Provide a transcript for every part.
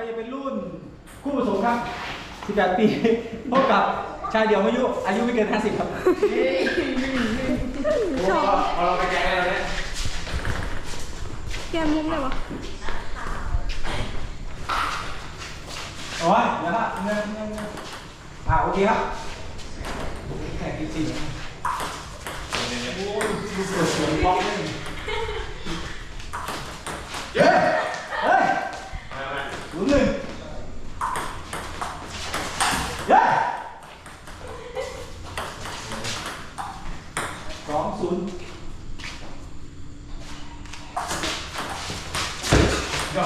ไปจะเป็นรุ่นคู่ผสมครับ 18 ปีพบกับชายเดี่ยวอายุอายุไม่เกิน 50 ครับ ชอบเอาเราไปแกะให้เราเนี่ยแกมุมเลยวะโอ้ยเดี๋ยวละเงินเงินเงินอ่าโอเคครับแข่งจริงๆโอ้ยดูสวยสวยบล็อกเลยเย้เฮ้ยมา มาลุ้นหนึ่งเย้สองศูนย์เดี๋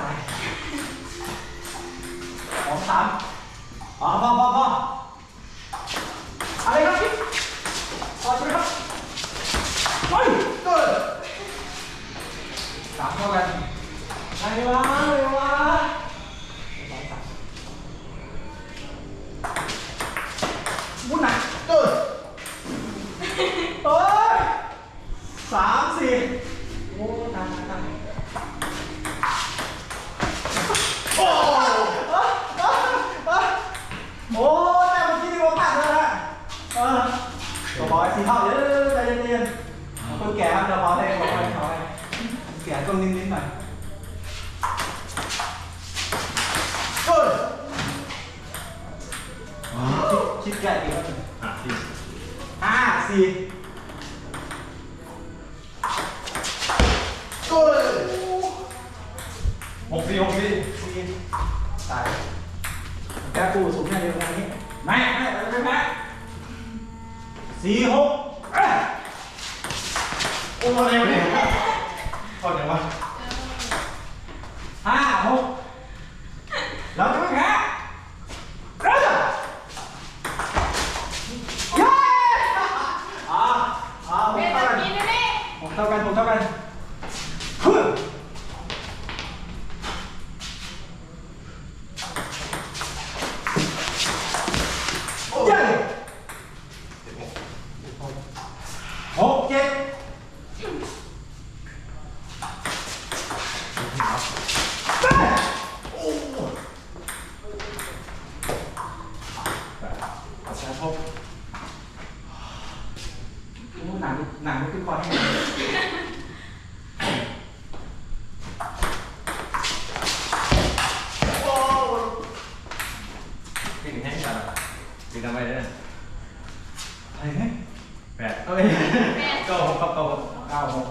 ตายสองสามอ๋อพอพอพออะไรครับพี่พอใช่ไหมครับเฮ้ยจุ้ยสามเท่ากันอะไรวะอะไรวะสองสามวุ้นหนักจุ้ยเอ้ยสามสี่โอ้ตายตายตาย โอ้ โอ้แต่เมื่อกี้นี่ผมตัดเลยนะเออ ก็บอกไอ้สีเท่าเดี๋ยวใจเย็นๆคนแก่ครับเดี๋ยวบอกให้บอกให้บอกให้แก่ต้องนิ่งๆหน่อยจุ้ยคิดคิดแก่ดีครับอะสิห้าสี่จุ้ยหกสี่หกสี่สี่ตายแกกูสูงแค่เดียวกันนี้ไม่ไม่ไม่ไม่ สี่หกเอ้ยโอ้อะไรวะเนี่ยพอจังวะห้าหกเราจะไม่แพ้เริ่มเย้อ่าอ่าผม เป็น เท่า แบบ กัน นี้แน่ ผมเท่ากันผมเท่ากันฮึ่มเย้หกเจ็ดแปด โอ้ ขอใช้พบโอ้หนัง หนังไม่ขึ้นคอให้โอ้กินแห้งจังกินทำไมเนี่ยอะไรเนี่ยแปดเอ้ยเก้าหกครับเก้าหกเก้าหก